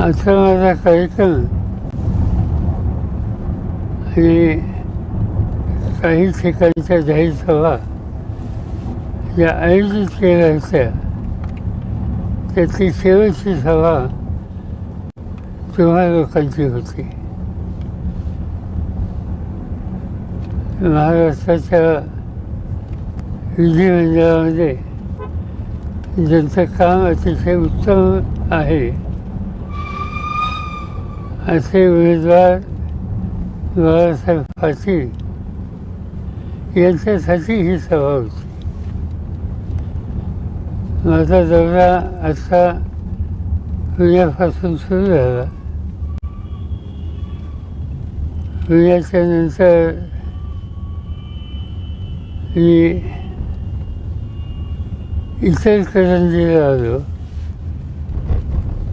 असा माझा कार्यक्रम आणि काही ठिकाणच्या जाहीर सभा ज्या आयोजित केल्या होत्या त्याची शेवटची सभा तेव्हा लोकांची होती. महाराष्ट्राच्या विधिमंडळामध्ये ज्यांचं काम अतिशय उत्तम आहे असे उमेदवार बाळासाहेब पाटील यांच्यासाठी ही सभा होती. माझा दौरा आता पुण्यापासून सुरू झाला. पुण्याच्या नंतर मी इचलकरंजीला आलो.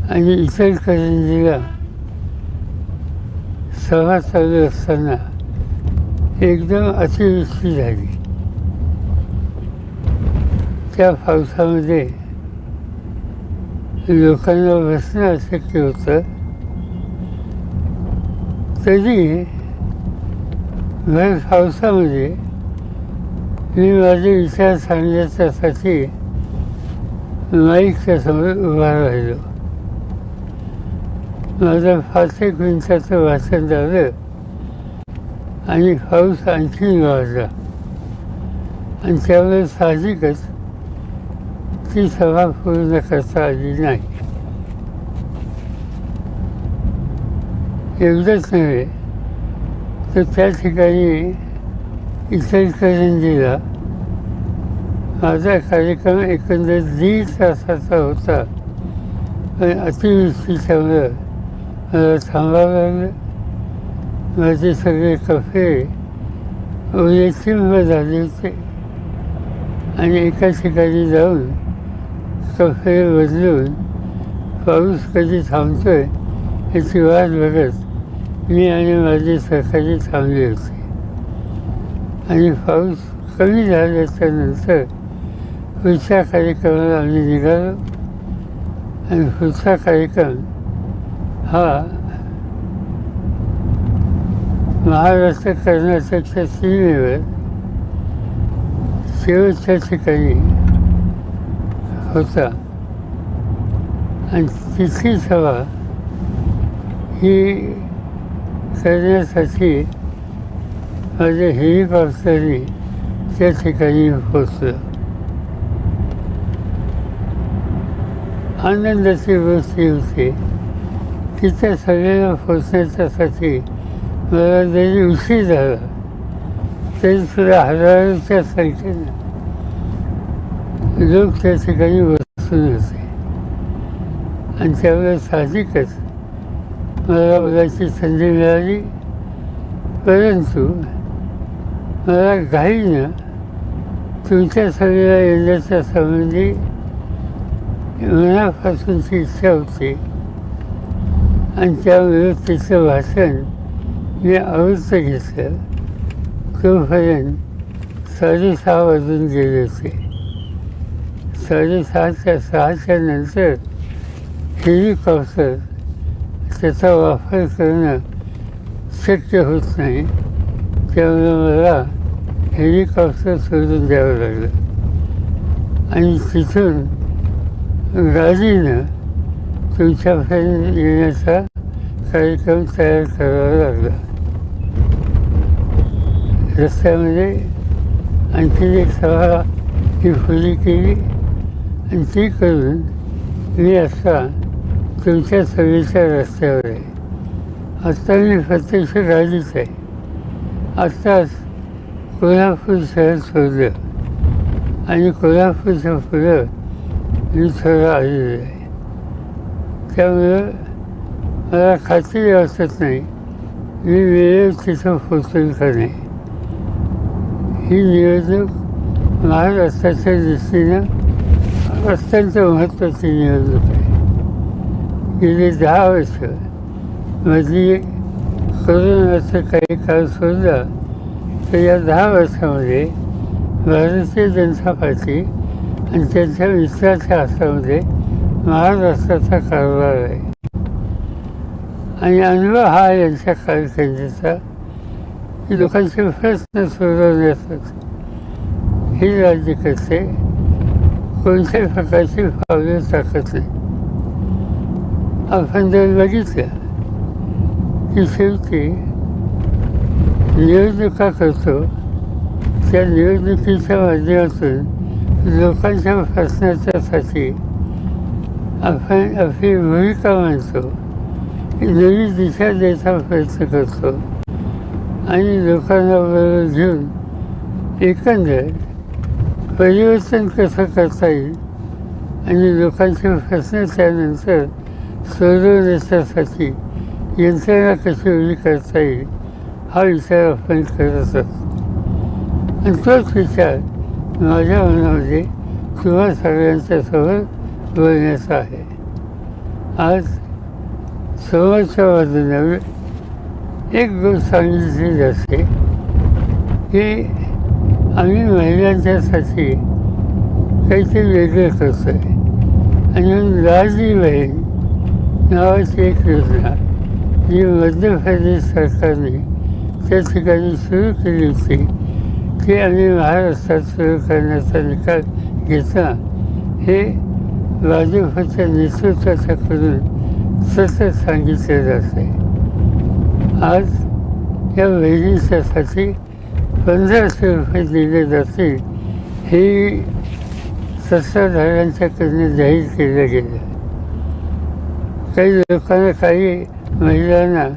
आणि इतर करंजीला सभा चालू असताना एकदम अतिवृष्टी झाली. त्या पावसामध्ये लोकांना बसणं अशक्य होतं. तरी भर पावसामध्ये मी माझे विचार सांगण्याच्यासाठी माईकच्या समोर उभा राहिलो. माझं फारसे एक वाचन झालं. आणि पाऊस आणखी वाजला. आणि त्यामुळे साहजिकच ती सभा पूर्ण करता आली नाही. एवढंच नव्हे तर त्या ठिकाणी इचलकरंजीला माझा कार्यक्रम एकंदर दीड तासाचा होता. पण अतिवृष्टीच्यामुळं मला थांबावं. लागलं माझे सगळे कफे ओले झाले होते आणि एका ठिकाणी जाऊन कफे बदलून पाऊस कधी थांबतोय याची वाट बघत मी आणि माझे सहकारी थांबले होते. आणि पाऊस कमी झाल्याच्यानंतर पुढच्या कार्यक्रमाला आम्ही निघालो. आणि पुढचा कार्यक्रम हा. महाराष्ट्र कर्नाटकच्या सीमेवर शेवटच्या ठिकाणी होता. आणि तिथली सभा ही करण्यासाठी माझ्या हेलिकॉप्टरने त्या ठिकाणी पोचलं आनंदाची गोष्टी होती. की सगळ्यांना पोचण्याच्यासाठी मला जरी उशीर झाला. तरी सुद्धा हजारोच्या संख्येनं लोक त्या ठिकाणी बसून होते. आणि त्यामुळे साहजिकच मला बोलायची संधी मिळाली. परंतु मला घाईनं तुमच्या सगळ्या येण्याच्या संबंधी मनापासूनची इच्छा होती. आणि त्यामुळे तिचं भाषण मी आवृत्त घेतलं तोपर्यंत साडेसहा वाजून गेले होते. साडेसहाच्या सहाच्या नंतर हेलिकॉप्टर त्याचा वापर करणं शक्य होत नाही. त्यामुळे मला हेलिकॉप्टर सोडून द्यावं लागलं. आणि तिथून गाडीनं तुमच्यापर्यंत येण्याचा कार्यक्रम तयार करावा लागला रस्त्यामध्ये आणखी एक सभा ही खुली केली आणि ती करून मी आता तुमच्या सभेच्या रस्त्यावर आहे आत्ता मी प्रत्यक्ष गाडीच आहे आत्ताच कोल्हापूर शहर सोडलं आणि कोल्हापूरच्या पुढं मी थोडं आलेलं आहे त्यामुळं मला खात्री वाटत नाही. मी वेळेत तिथं पोचेल का नाही? ही निवडणूक महाराष्ट्राच्या दृष्टीनं अत्यंत महत्त्वाची निवडणूक आहे. गेली दहा वर्ष मधली कोरोनाचा काही काळ सोडला तर या दहा वर्षामध्ये भारतीय जनता पार्टी आणि त्यांच्या मित्राच्या हातामध्ये महाराष्ट्राचा कारभार आहे. आणि अनुभव हा यांच्या कारकिर्दीचा की लोकांचे प्रश्न सोडवण्यासाठी हे राज्यकर्ते कोणत्याही प्रकारची पावले टाकत नाही आपण जर बघितलं की शेवटी निवडणुका करतो त्या निवडणुकीच्या माध्यमातून लोकांच्या प्रश्नाच्यासाठी आपण आपली भूमिका मानतो नवी दिशा द्यायचा प्रयत्न करतो आणि लोकांना बरोबर घेऊन एकंदर परिवर्तन कसं करता येईल आणि लोकांचे प्रश्न त्यानंतर सोडवण्याच्यासाठी यंत्रणा कशी उभी करता येईल हा विचार आपण करत असतो आणि तोच विचार माझ्या मनामध्ये तुम्हा सगळ्यांच्यासोबत बोलण्याचा आहे. आज सव्वाच्या बाजूने एक गोष्ट सांगितली जाते की आम्ही महिलांच्यासाठी काहीतरी वेगळं करतो आहे आणि म्हणून लाडली बहीण नावाची एक योजना जी मध्य प्रदेश सरकारने त्या ठिकाणी सुरू केली होती ती आम्ही महाराष्ट्रात सुरू करण्याचा निकाल घेतला. हे भाजपच्या नेतृत्वाच्याकडून सतत सांगितले जाते आज या बहिणीच्यासाठी पंधराशे रुपये दिले जातील हे सत्ताधाऱ्यांच्याकडनं जाहीर केलं गेलं काही लोकांना काही महिलांना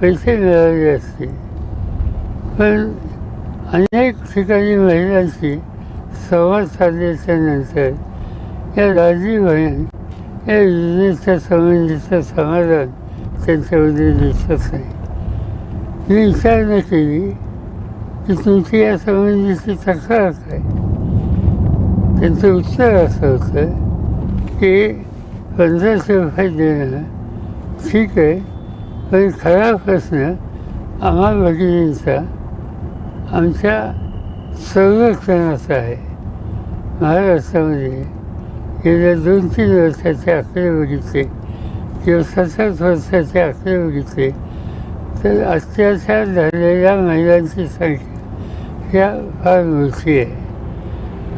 पैसे मिळाले असतील पण अनेक ठिकाणी महिलांशी संवाद साधल्याच्या नंतर या राजी बहीण या योजनेच्या संबंधीचं समाधान त्यांच्यामध्ये दिसत नाही मी विचारणा केली की तुमची या संबंधीची तक्रार काय त्यांचं उत्तर असं होतं की पंधराशे रुपये देणं ठीक आहे पण खरा प्रश्न आम्हा भगिनींचा आमच्या संरक्षणाचा आहे महाराष्ट्रामध्ये गेल्या दोन तीन वर्षाचे आकडे बघितले किंवा सतत वर्षाचे आकडे बघितले तर अत्याचार झालेल्या महिलांची संख्या ह्या फार मोठी आहे.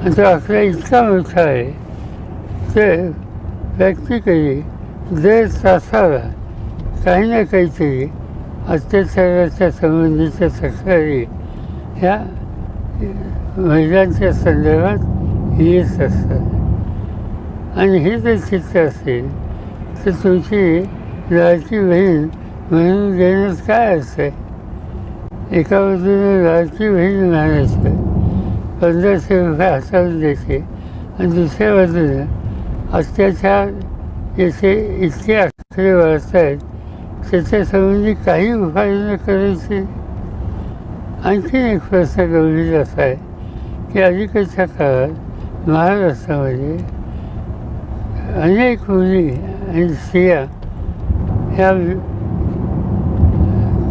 आणि तो आकडा इतका मोठा आहे तर प्रॅक्टिकली दर तासाला काही ना काहीतरी अत्याचाराच्या संबंधीच्या तक्रारी ह्या महिलांच्या संदर्भात येत असतात. आणि हे जर चित्र असेल तर तुमची लाडकी बहीण म्हणून देण्यात काय असतं एका बाजूने लाडकी बहीण म्हणायचं पंधराशे रुपये हाताळून द्यायचे आणि दुसऱ्या बाजूने अत्याचार याचे इतके आकडे वाढत आहेत त्याच्यासंबंधी काही उपाययोजना करायची? आणखीन एक प्रश्न गंभीर असा आहे की अलीकडच्या काळात महाराष्ट्रामध्ये अनेक मुली आणि स्त्रिया ह्या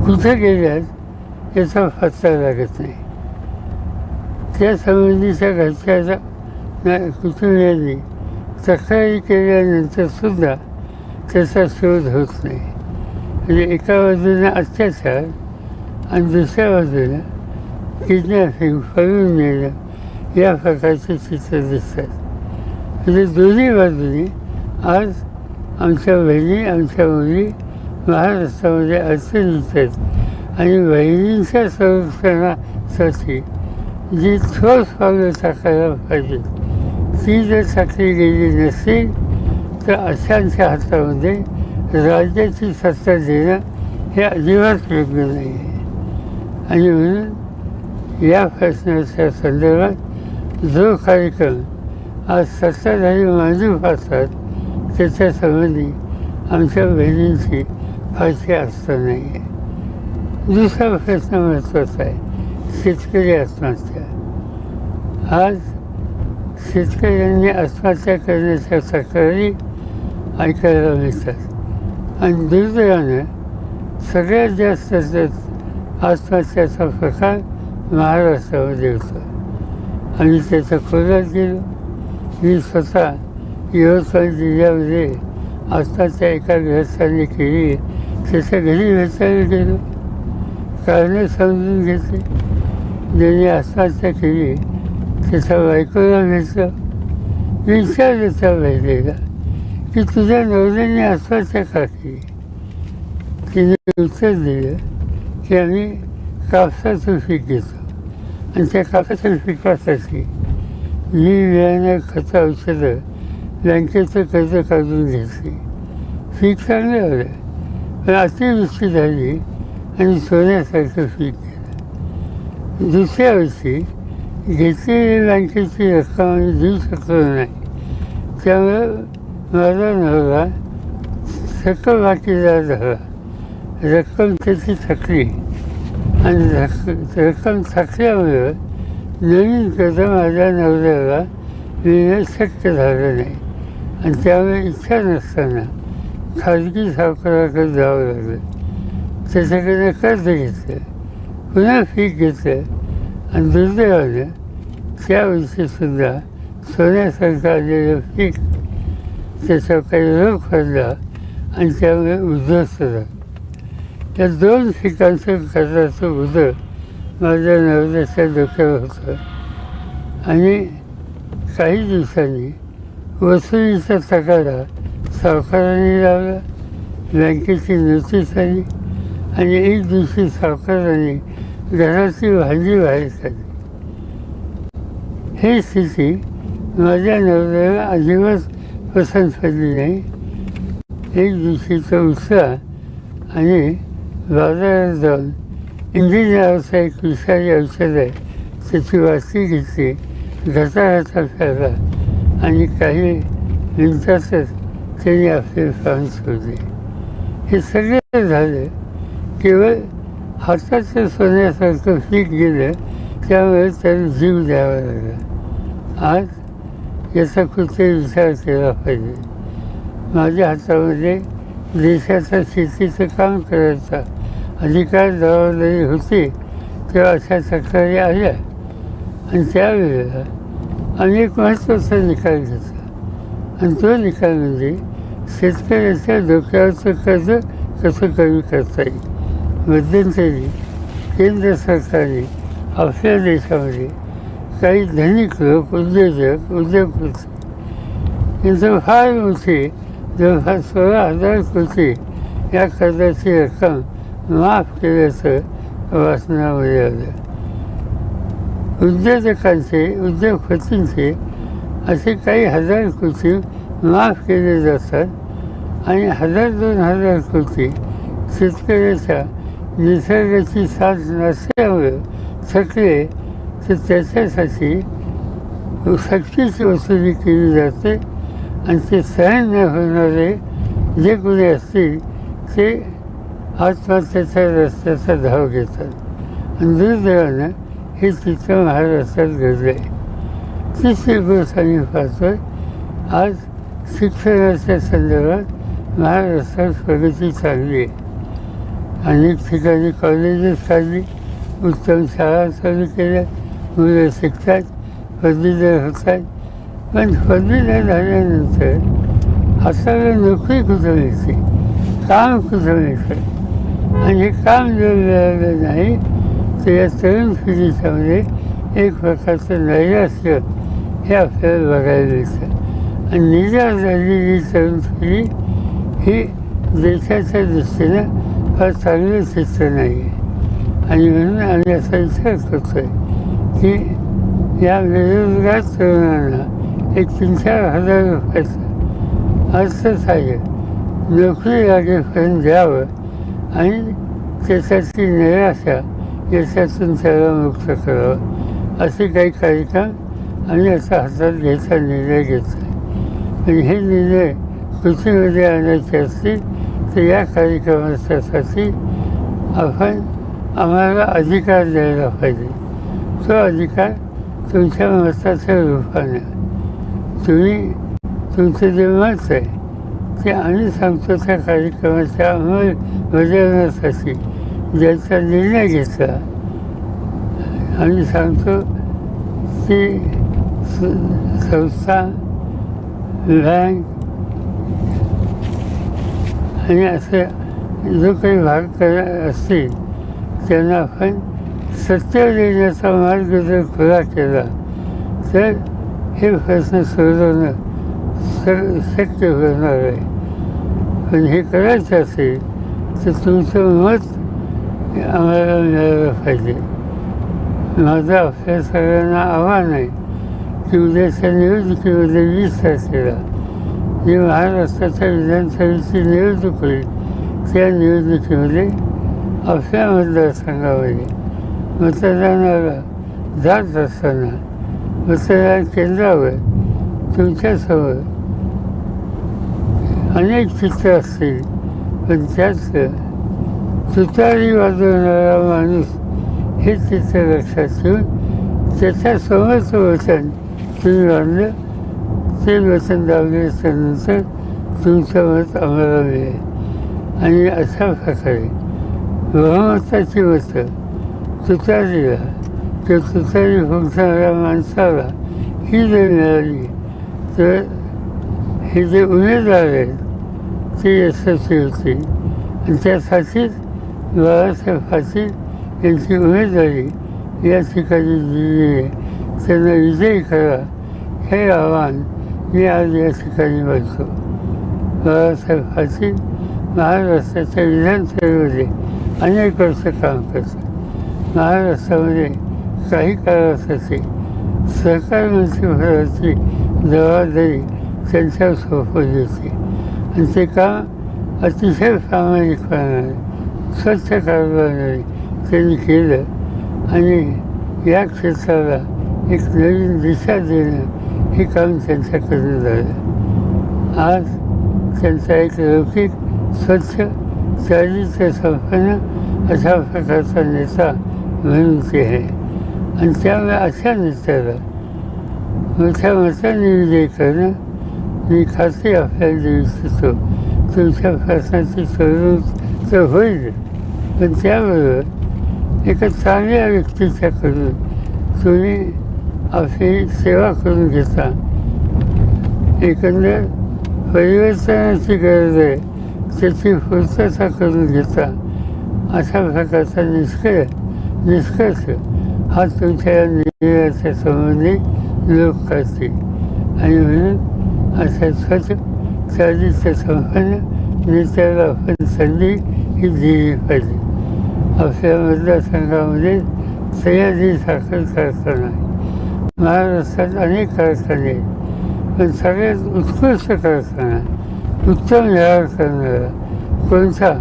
कुठं गेल्यात याचा पत्ता लागत नाही. त्या संबंधीच्या घरच्याचा कुटुंबियांनी तक्रारी केल्यानंतर सुद्धा त्याचा शोध होत नाही. म्हणजे एका बाजूने अत्याचार आणि दुसऱ्या बाजूला किडनॅपिंग पळून नेणं या प्रकारचे चित्र दिसतात. म्हणजे दोन्ही बाजूनी आज आमच्या बहिणी आमच्या मुली महाराष्ट्रामध्ये अडचणीत आहेत आणि बहिणींच्या संरक्षणासाठी जी ठोस पावलं टाकायला पाहिजे ती जर टाकली गेली नसेल तर अशांच्या हातामध्ये राज्याची सत्ता देणं हे अजिबात योग्य नाही. आहे आणि म्हणून या प्रश्नाच्या संदर्भात जो कार्यक्रम आज सत्ताधारी मांडू पाहतात त्याच्यासंबंधी आमच्या बहिणींची फारशी आस्था नाही आहे दुसरा प्रश्न महत्त्वाचा आहे शेतकरी आत्महत्या. आज शेतकऱ्यांनी आत्महत्या करण्याच्या तक्रारी ऐकायला मिळतात. आणि दुर्दैवानं सगळ्यात जास्त आत्महत्याचा प्रकार महाराष्ट्रामध्ये होतो. आम्ही त्याचा खोलात गेलो मी स्वतः यवतमाळ जिल्ह्यामध्ये आत्महत्या एका गृहस्थाने केली. त्याच्या घरी भेटायला गेलो कारणं समजून घेतली. ज्याने आत्महत्या केली त्याच्या बायकोला भेटलं विचारलं त्या बहिणीला की तुझ्या नवऱ्याने आत्महत्या का केली? तिने उत्तर दिलं की आम्ही कापसाचं पीक घेतो. आणि त्या कापसाच्या पिकासाठी मी बियाणं खतं औषधं बँकेचं कर्ज काढून घेतली. पीक चांगलं आलं. पण अतिवृष्टी झाली आणि सोन्यासारखं पीक गेलं दुसऱ्या वर्षी घेतलेली बँकेची रक्कम आम्ही देऊ शकलो नाही. त्यामुळं माझा नवरा सकल बाकीदार झाला. रक्कम त्याची थकली. आणि रक्कम थकल्यामुळं नवीन कर्ज माझ्या नवऱ्याला मिळणं शक्य झालं नाही आणि त्यामुळे इच्छा नसताना खाजगी सावकाराकडे जावं लागलं. त्याच्याकडे कर्ज घेतलं पुन्हा फीक घेतलं आणि दुर्दैवानं त्या वर्षीसुद्धा सोन्यासारखं आलेलं पीक त्याचा काही रोग पडला आणि त्यामुळे उद्ध्वस्त झालं. या दोन पिकांचं कर्जाचं उदर माझ्या नवऱ्याच्या डोक्यावर होतं. आणि काही दिवसांनी वसुलीचा तगारा सावकाराने लावला बँकेची नोटीस आली आणि एक दिवशी सावकाराने घराची भांडी बाहेर काढली. ही स्थिती माझ्या नवऱ्याला अजिबात पसंत पडली नाही. एक दिवशीचा उत्साह आणि बाजारात जाऊन इंजिन नावाचा एक विषारी औषध आहे त्याची वाटी घेतली घसा प्याला आणि काही मिनिटातच त्यांनी आपले प्राण सोडले हे सगळे झालं केवळ हाताचं सोन्यासारखं पीक गेलं त्यामुळे त्याला जीव द्यावा लागला आज याचा कुठे विचार केला पाहिजे माझ्या हातामध्ये देशाचा शेतीचं काम करायचा अधिकार जबाबदारी होती तेव्हा अशा तक्रारी आल्या. आणि त्यावेळेला अनेक महत्त्वाचा निकाल घेतला आणि तो निकाल म्हणजे शेतकऱ्याच्या डोक्यावरचं कर्ज कसं कमी करता येईल? मध्यंतरी केंद्र सरकारने आपल्या देशामध्ये काही धनिक लोक उद्योजक उद्योगपती यांचं फार मोठे जवळपास सोळा हजार कोटी या कर्जाची रक्कम माफ केल्याचं वाचनामध्ये आलं उद्योजकांचे उद्योगपतींचे असे काही हजार कृती माफ केले जातात आणि हजार दोन हजार कृती शेतकऱ्याच्या निसर्गाची साथ नसल्यामुळं थकले तर त्याच्यासाठी सक्तीची वसुली केली जाते आणि ते सहन न होणारे जे गुन्हे असतील ते आत्महत्येच्या रस्त्याचा धाव घेतात. आणि दुर्दैवानं हे चित्र महाराष्ट्रात घडलं. आहे तिसरी गोष्ट आम्ही पाहतोय आज शिक्षणाच्या संदर्भात महाराष्ट्रात प्रगती चालली आहे. अनेक ठिकाणी कॉलेजेस चालली उत्तम शाळा चालू केल्या मुलं शिकतात पदवीधर होतात. पण पदवीधर झाल्यानंतर हाताला नोकरी कुठं मिळते? काम कुठं मिळतं? आणि हे काम जर मिळालं नाही तर या तरुण पिढीच्यामध्ये एक प्रकारचं नैराश्य हे आपल्याला बघायला मिळतं. आणि निजा झालेली तरुण पिढी ही देशाच्या दृष्टीनं फार चांगलं चित्र नाही आहे आणि म्हणून आम्ही असा विचार करतो आहे की या बेरोजगार तरुणांना एक तीन चार हजार रुपयाचं अर्थसहाय्य नोकरी लागेपर्यंत द्यावं आणि त्याच्याची निराशा याच्यातून त्याला मुक्त करावं असे काही कार्यक्रम आम्ही असा हातात घ्यायचा निर्णय घेतला आणि हे निर्णय कृतीमध्ये आणायचे असतील तर या कार्यक्रमासाठी आपण आम्हाला अधिकार द्यायला पाहिजे. तो अधिकार तुमच्या मताच्या रूपाने. तुम्ही तुमचं जे मत आहे ते आम्ही सांगतो त्या कार्यक्रमाच्या अंमलबजावण्यासाठी ज्याचा निर्णय घेतला. आम्ही सांगतो की संस्था बँक आणि असे जो काही भाग करा असतील त्यांना आपण सत्य देण्याचा मार्ग जर खुला केला तर हे प्रश्न सोडवणं तर शक्य होणार आहे. पण हे करायचं असेल तर तुमचं मत आम्हाला मिळालं पाहिजे. माझं आपल्या सगळ्यांना आव्हान आहे की उद्याच्या निवडणुकीमध्ये वीस तारखेला. जी महाराष्ट्राच्या विधानसभेची निवडणूक होईल त्या निवडणुकीमध्ये आपल्या मतदारसंघामध्ये मतदानाला जात असताना मतदान केंद्रावर तुमच्यासमोर अनेक चित्र असतील पण त्यात तुतारी वाजवणारा माणूस हे चित्र लक्षात ठेवून त्याच्यासमोरचं वचन तुम्ही बांधलं ते वचन लावल्याच्यानंतर तुमचं मत आम्हाला मिळेल. आणि अशा प्रकारे बहुमताची मतं तुतारीला तर तुतारी फुंकणाऱ्या माणसाला ही जर मिळाली तर हे जे उमेदवार आहेत ते यशस्वी होती. आणि त्यासाठीच बाळासाहेब पाटील यांची उमेदवारी या ठिकाणी दिली आहे. त्यांना विजयी करा. हे आव्हान मी आज या ठिकाणी बघतो बाळासाहेब पाटील महाराष्ट्राच्या विधानसभेमध्ये अनेक वर्ष काम करतात. महाराष्ट्रामध्ये काही काळासाठी सहकार मंत्रिपदाची जबाबदारी त्यांच्यासोबत येते आणि ते काम अतिशय प्रामाणिकपणाने स्वच्छ कारभाराने त्यांनी केलं आणि या क्षेत्राला एक नवीन दिशा देणं हे काम त्यांच्याकडून झालं आज त्यांचा एक लौकिक स्वच्छ चारित्र्य संपन्न अशा प्रकारचा नेता म्हणून ते आहे आणि त्यामुळे अशा नेत्याला मोठ्या मताने विजय करणं मी खात्री आपल्याला देऊ इच्छितो तुमच्या प्रश्नाची सोडवणूक तर होईल. पण त्याबरोबर एका चांगल्या व्यक्तीच्याकडून तुम्ही आपली सेवा करून घेता. एकंदर परिवर्तनाची गरज आहे त्याची पूर्तता करून घेता. अशा प्रकारचा निष्कर्ष निष्कर्ष हा तुमच्या या निर्णयाच्या संबंधी लोक करतील. आणि म्हणून अशा स्वच्छ चालीच्या संपन्न नेत्याला आपण संधी ही दिली पाहिजे आपल्या मतदारसंघामध्ये सह्याद्री साखर कारखाना आहे महाराष्ट्रात अनेक कारखाने आहेत. पण सगळ्यात उत्कृष्ट कारखाना उत्तम व्यवहार करणारा कोणता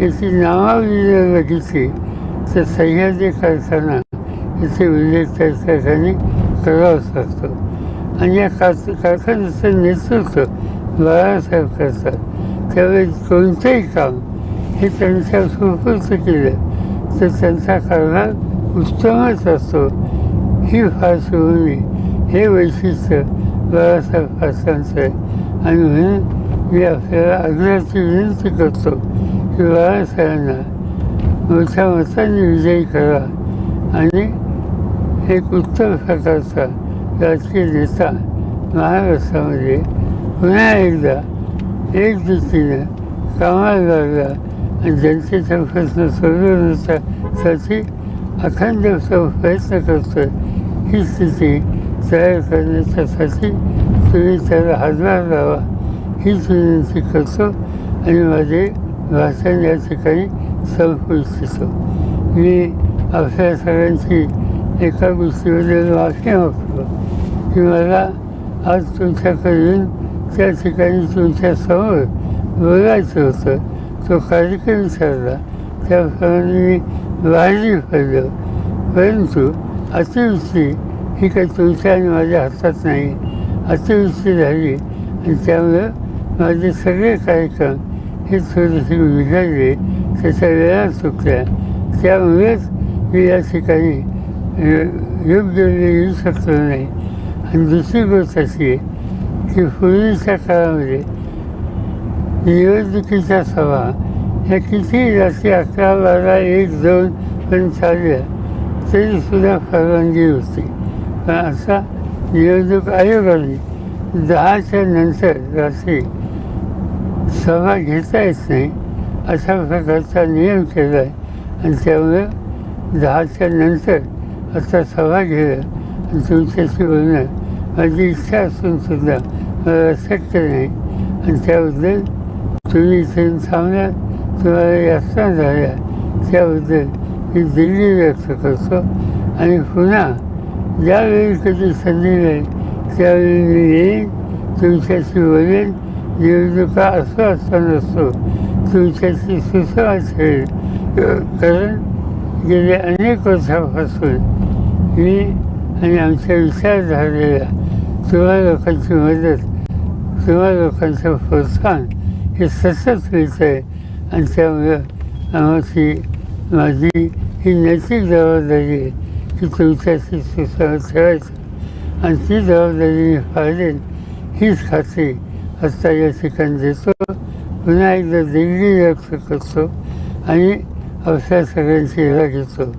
याची नावावली जर बघितली तर सह्याद्री कारखाना याचे उल्लेख त्या ठिकाणी करावाच लागतो आणि या कार कारखान्याचं नेतृत्व बाळासाहेब करतात त्यावेळी कोणतंही काम हे त्यांच्या सुपूर्त केलं तर त्यांचा कारभार उत्तमच असतो ही पार्श्वभूमी हे वैशिष्ट्य बाळासाहेब पाटलांचं आहे आणि म्हणून मी आपल्याला आग्रहाची विनंती करतो की बाळासाहेबांना मोठ्या मताने विजयी करा आणि एक उत्तम प्रकारचा राजकीय नेता महाराष्ट्रामध्ये पुन्हा एकदा एक दृष्टीनं कामाला लागला आणि जनतेचा प्रश्न सोडवण्यासाठी अखंड प्रयत्न करतो ही स्थिती तयार करण्याच्यासाठी तुम्ही त्याला हातभार लावा. हीच विनंती करतो आणि माझे भाषण या ठिकाणी संपू इच्छितो मी आपल्या सगळ्यांची एका गोष्टीबद्दल माफी मागतो. की मला आज तुमच्याकडे त्या ठिकाणी तुमच्यासमोर बोलायचं होतं. तो कार्यक्रम ठरला. त्याप्रमाणे मी बाहेरही पडलो परंतु अतिवृष्टी ही काही तुमच्या आणि माझ्या हातात नाही. अतिवृष्टी झाली आणि त्यामुळं माझे सगळे कार्यक्रम हे थोडेसे विघडले त्याच्या वेळा चुकल्या. त्यामुळेच मी या ठिकाणी योग्य येऊ शकलो नाही. आणि दुसरी गोष्ट अशी आहे की पूर्वीच्या काळामध्ये निवडणुकीच्या सभा ह्या किती रात्री अकरा बारा एक दोन पण चालल्या तरीसुद्धा परवानगी होती पण आता निवडणूक आयोगाने दहाच्या नंतर रात्री सभा घेता येत नाही अशा प्रकारचा नियम केला आहे आणि त्यामुळे दहाच्या नंतर आता सभा घेणं आणि तुमच्याशी बोलणं माझी इच्छा असून सुद्धा मला शक्य नाही. आणि त्याबद्दल तुम्ही इथे थांबल्या तुम्हाला यातना झाल्या त्याबद्दल मी दिल्ली व्यक्त करतो. आणि पुन्हा ज्यावेळी कधी संधी नाही त्यावेळी मी येईन तुमच्याशी बोलेन. निवडणुका असो असता नसतो तुमच्याशी सुसंवाद ठेवेल कारण गेल्या अनेक वर्षापासून मी आणि आमच्या विचारधारेला किंवा लोकांची मदत किंवा लोकांचं प्रोत्साहन हे सतत मिळतं आहे आणि त्यामुळं आम्हाची माझी ही नैतिक जबाबदारी आहे की तुमच्याशी सुसंवाद ठेवायचं आणि ती जबाबदारी मी हीच खात्री आत्ता या ठिकाणी देतो पुन्हा एकदा दिल्ली व्यक्त करतो आणि अवसर सगळ्यांची हिरा घेतो